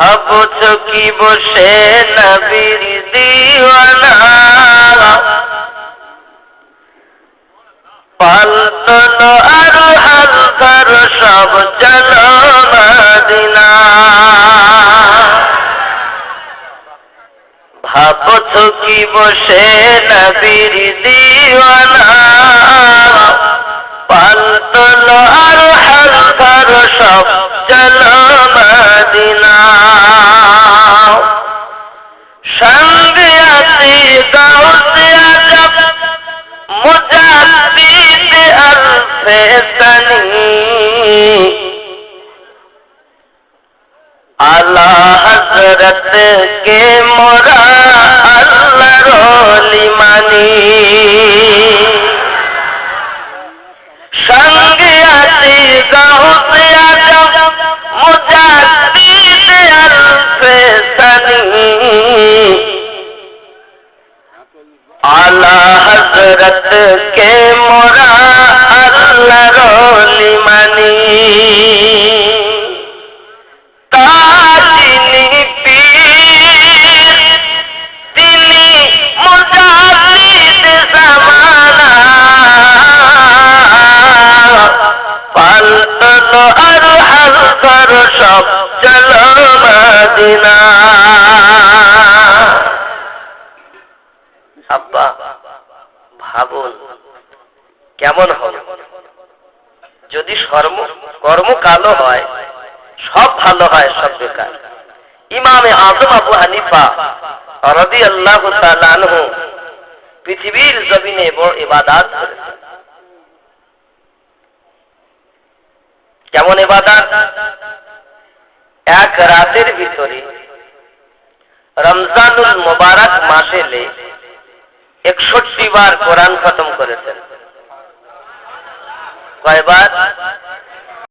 ভাবছ কি বসে নবীর দিওয়ানা? পাল্টন আর হালকার সব চলো মদিনা। ভাবছ কি বসে নবীর দিওয়ানা? পাল্টন আর হালকার সব চলো মদিনা। সঙ্গে আছি গাউতে আজব। মুজাদ্দিদ আলফে সনি আলা হজরত কে মোরা হজরত কে মোরা আল্লাহ রলি মানি সব আব্বা ভাবুন, কেমন হবে যদি কর্ম কর্ম কালো হয়, সব ভালো হয়, সব বেকার। ইমামে আজম আবু হানিফা রদি আল্লাহ পৃথিবীর জমিনে বড় ইবাদাত করেছেন। কেমন ইবাদাত? এক রাতের ভিতরে রমজানুল মোবারক মাসে লে একষট্টি বার কোরআন খতম করেছেন। কয়বার?